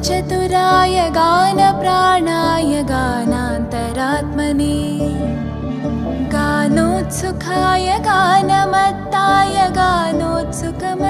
गानचतुराय गानप्राणाय गानान्तरात्मने। गानोत्सुखाय गानमत्ताय गानोत्सुकमनसे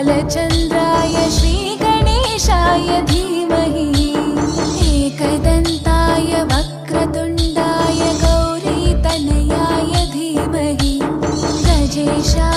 गजेशानाय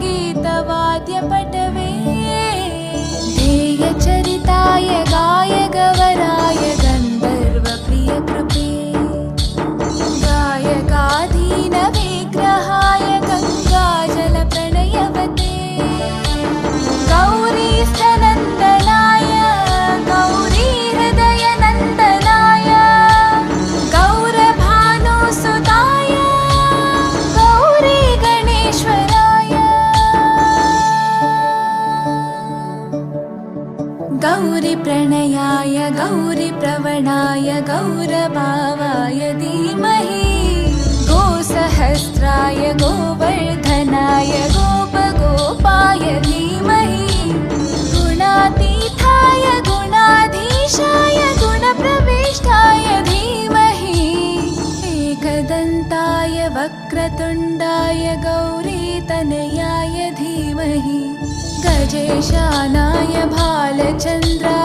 गीताश्रयाय गौरीप्रवणाय गौरभावाय धीमहि। गोसहस्राय गोवर्धनाय गोपगोपाय धीमहि। गुणातीताय गुणाधीशाय गुणप्रविष्टाय धीमहि। एकदन्ताय वक्रतुण्डाय गौरीतनयाय धीमहि। गजेशानाय भालचन्द्राय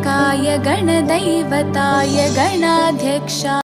गणकाय गणदैवताय गणाध्यक्षा